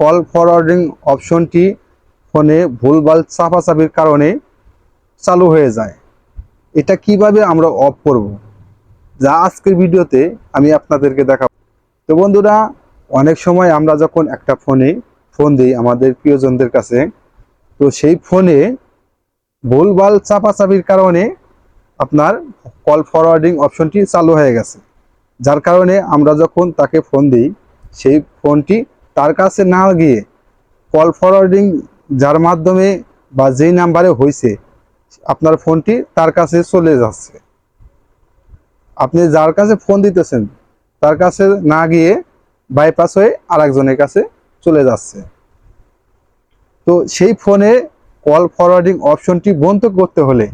Call forwarding অপশনটি ফোনে ভুলভাল চাপাচাপির কারণে চালু হয়ে যায়। এটা কীভাবে আমরা অফ করব? যা আজকের ভিডিওতে আমি আপনাদেরকে দেখাবো। তো বন্ধুরা, অনেক সময় আমরা যখন একটা ফোনে ফোন দিই আমাদের প্রিয়জনদের কাছে, তো সেই ফোনে ভুলভাল চাপাচাপির কারণে আপনার কল ফরওয়ার্ডিং অপশনটি চালু হয়ে গেছে। যার কারণে আমরা যখন তাকে ফোন দিই, সেই ফোনটি তার কাছে না গিয়ে কল ফরওয়ার্ডিং যার মাধ্যমে বা যেই নাম্বারে হয়েছে আপনার ফোনটি তার কাছে চলে যাচ্ছে। আপনি যার কাছে ফোন দিতেছেন, তার কাছে না গিয়ে বাইপাস হয়ে আরেকজনের কাছে চলে যাচ্ছে। তো সেই ফোনে কল ফরওয়ার্ডিং অপশনটি বন্ধ করতে হলে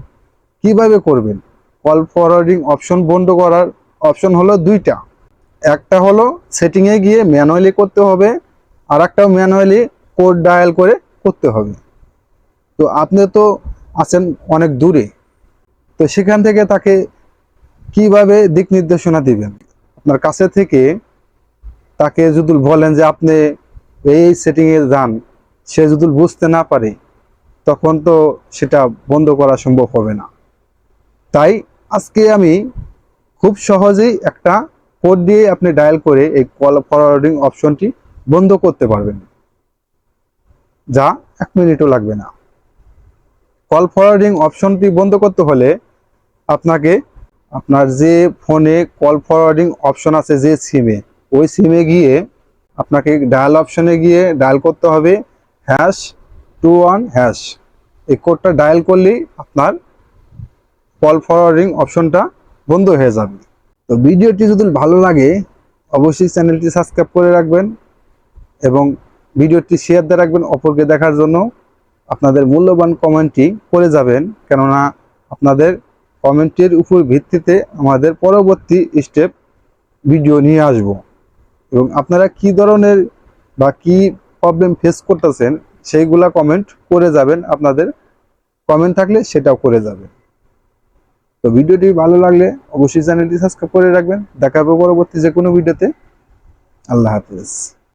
কীভাবে করবেন? কল ফরওয়ার্ডিং অপশন বন্ধ করার অপশন হলো দুইটা। একটা হলো সেটিংয়ে গিয়ে ম্যানুয়ালি করতে হবে আর একটা ম্যানুয়ালি কোড ডায়াল করে করতে হবে। তো আপনি তো আছেন অনেক দূরে, তো সেখান থেকে তাকে কীভাবে দিক নির্দেশনা দিবেন? আপনার কাছে থেকে তাকে যদি বলেন যে আপনি এই সেটিংয়ে যান, সে যদি বুঝতে না পারে, তখন তো সেটা বন্ধ করা সম্ভব হবে না। তাই আজকে আমি খুব সহজেই একটা কোড দিয়ে আপনি ডায়াল করে এই কল ফরওয়ার্ডিং অপশনটি বন্ধ করতে পারবেন যা এক মিনিটও লাগবে না। কল ফরওয়ার্ডিং অপশনটি বন্ধ করতে হলে আপনাকে আপনার যে ফোনে কল ফরওয়ার্ডিং অপশন আছে যে সিমে, ওই সিমে গিয়ে আপনাকে ডায়াল অপশনে গিয়ে ডায়াল করতে হবে হ্যাশ টু ওয়ান হ্যাশ। এই কোডটা ডায়াল করলেই আপনার কল ফরওয়ার্ডিং অপশনটা বন্ধ হয়ে যাবে। তো ভিডিওটি যদি ভালো লাগে, অবশ্যই চ্যানেলটি সাবস্ক্রাইব করে রাখবেন। এবং ভিডিওটি শেয়ার দিয়ে রাখবেন অপরকে দেখার জন্য। আপনাদের মূল্যবান কমেন্টটি করে যাবেন, কেননা আপনাদের কমেন্টের উপর ভিত্তিতে আমাদের পরবর্তী স্টেপ ভিডিও নিয়ে আসব। এবং আপনারা কি ধরনের বা কি প্রবলেম ফেস করতেছেন, সেইগুলা কমেন্ট করে যাবেন। আপনাদের কমেন্ট থাকলে সেটাও করে যাবেন। তো ভিডিওটি ভালো লাগলে অবশ্যই চ্যানেলটি সাবস্ক্রাইব করে রাখবেন। দেখা হবে পরবর্তী যে কোনো ভিডিওতে। আল্লাহ হাফিজ।